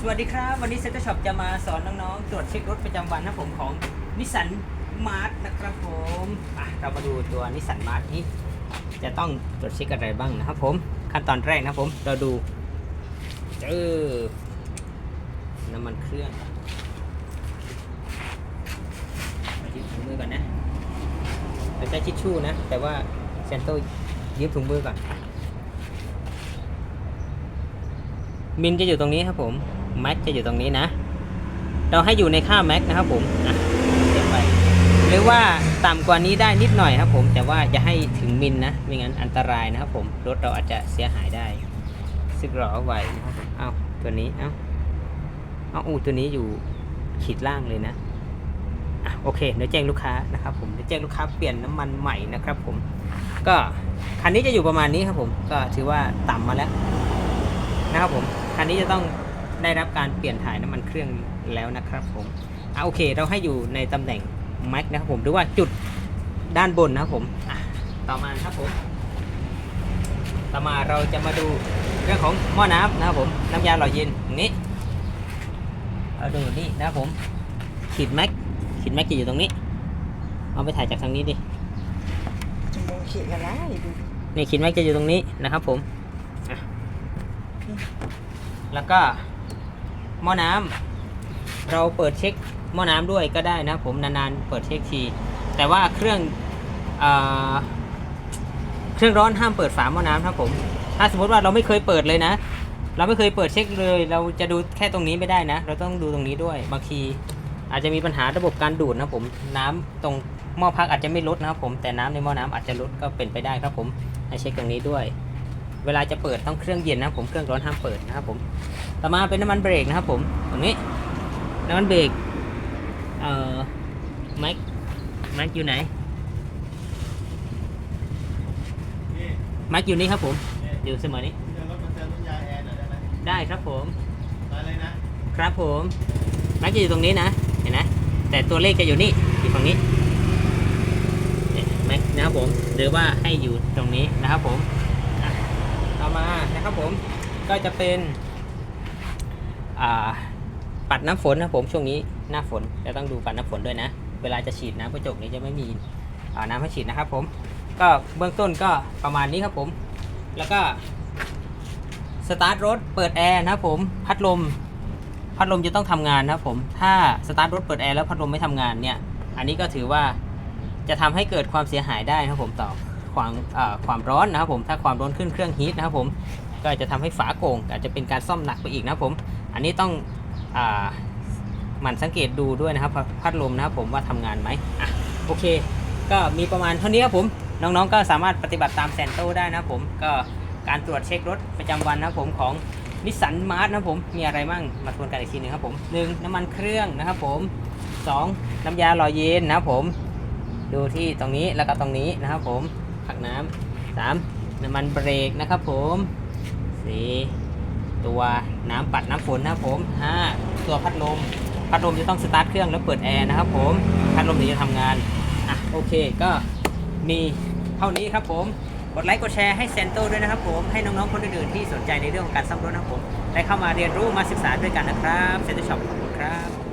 สวัสดีครับ วันนี้เซ็นเตอร์ช็อปจะมาสอนน้องๆ ตรวจเช็ครถประจำวันนะผมของนิสสันมาร์ทนะครับผมอะเรามาดูตัวนิสสันมาร์ทนี้ จะต้องตรวจเช็คอะไรบ้างนะครับผมขั้นตอนแรกนะครับผมเราดูเจอน้ำมันเครื่องมาที่ถุงมือก่อนนะเราใช้ทิชชู่นะ แต่ว่าเซนโต้ยืมถุงมือก่อนมินจะอยู่ตรงนี้ครับผม แม็กจะอยู่ตรงนี้นะ เราให้อยู่ในค่าแม็กนะครับผมอะเก็บไปหรือว่าต่ำกว่านี้ได้นิดหน่อยครับผมแต่ว่าอย่าให้ถึงมินนะไม่งั้นอันตรายนะครับผมรถเราอาจจะเสียหายได้ซึ่งรอเอไว้นะครับผมเอาตัวนี้เอาเอาอูตัวนี้อยู่ขีดล่างเลยนะอะโอเคเดี๋ยวแจ้งลูกค้านะครับผมเดี๋ยวแจ้งลูกค้าเปลี่ยนน้ำมันใหม่นะครับผมก็คันนี้จะอยู่ประมาณนี้ครับผมก็ถือว่าต่ำมาแล้วนะครับผมคันนี้จะต้อง ได้รับการเปลี่ยนถ่ายน้ำมันเครื่องแล้วนะครับผมอะโอเค เราให้อยู่ในตำแหน่งแม็กนะครับผมหรือว่าจุดด้านบนนะครับผมอะต่อมาครับผม ต่อมาเราจะมาดูเรื่องของหม้อน้ำนะครับผมน้ำยาหล่อเย็นอย่างนี้เราดูนี่นะครับผมขีดแม็กขีดแม็กจะอยู่ตรงนี้ เอาไปถ่ายจากทางนี้ดิจะมองเขียนกันได้ดูนี่ขีดแม็กจะอยู่ตรงนี้นะครับผมอะแล้วก็ หม้อน้ำเราเปิดเช็คหม้อน้ำด้วยก็ได้นะผมนานๆเปิดเช็คที แต่ว่าเครื่องอเครื่องร้อนห้ามเปิดฝาหม้อน้ำครับผมถ้าสมมติว่าเราไม่เคยเปิดเลยนะ เราไม่เคยเปิดเช็คเลย เราจะดูแค่ตรงนี้ไม่ได้นะ เราต้องดูตรงนี้ด้วยบางทีอาจจะมีปัญหาระบบการดูดนะผมน้ำตรงหม้อพักอาจจะไม่ลดนะครับผมแต่น้ำในหม้อน้ำอาจจะลดก็เป็นไปได้ครับผมให้เช็คตรงนี้ด้วย เวลาจะเปิดต้องเครื่องเย็นนะครับผมเครื่องร้อนห้ามเปิดนะครับผมต่อมาเป็นน้ำมันเบรกนะครับผมตรงนี้น้ำมันเบรกเอ่อแม็กแม็กอยู่ไหนแม็กอยู่นี่ครับผมอยู่เสมอนี่ได้ครับผมมาเลยนะครับผมแม็กจะอยู่ตรงนี้นะเห็นไหมแต่ตัวเลขจะอยู่นี่อยู่ฝั่งนี้เนี่ยแม็กนะครับผมหรือว่าให้อยู่ตรงนี้นะครับผม ต่อมานะครับผมก็จะเป็นปัดน้ำฝนนะผมช่วงนี้หน้าฝนจะต้องดูปัดน้ำฝนด้วยนะ เวลาจะฉีดน้ำกระจกนี้จะไม่มีน้ำให้ฉีดนะครับผมก็เบื้องต้นก็ประมาณนี้ครับผม แล้วก็สตาร์ทรถเปิดแอร์นะครับผมพัดลมพัดลมจะต้องทำงานนะครับผมถ้าสตาร์ทรถเปิดแอร์แล้วพัดลมไม่ทำงานเนี่ยอันนี้ก็ถือว่าจะทำให้เกิดความเสียหายได้นะครับผมต่อ ความความร้อนนะครับผมถ้าความร้อนขึ้นเครื่องฮีทนะครับผมก็จะทำให้ฝาโก่งอาจจะเป็นการซ่อมหนักไปอีกนะครับผม อันนี้ต้องอ่าหมั่นสังเกตดูด้วยนะครับพัดพัดลมนะครับผมว่าทำงานไหมอะโอเค ก็มีประมาณเท่านี้ครับผมน้องๆก็สามารถปฏิบัติตามแซนโตได้นะครับผมก็การตรวจเช็ครถประจำวันนะครับผมของนิสสันมาร์ทนะครับผมมีอะไรบ้างมาทวนกันอีกทีหนึงครับผมหนึ่งน้ำมันเครื่องนะครับผมสองน้ำยาหล่อเย็นนะครับผมดูที่ตรงนี้แล้วก็ตรงนี้นะครับผม ผักน้ำสามน้ำมันเบรกนะครับผมสี่ตัวน้ำปัดน้ำฝนนะครับผมห้าตัวพัดลม พัดลมจะต้องสตาร์ทเครื่องแล้วเปิดแอร์นะครับผม พัดลมถึงจะทำงาน อะโอเคก็มีเท่านี้ครับผมกดไลค์กดแชร์ให้เซนโตด้วยนะครับผม ให้น้องๆคนอื่นๆที่สนใจในเรื่องของการซ่อมรถนะครับผม ได้เข้ามาเรียนรู้มาศึกษาด้วยกันนะครับเซนโตช็อปขอบคุณครับ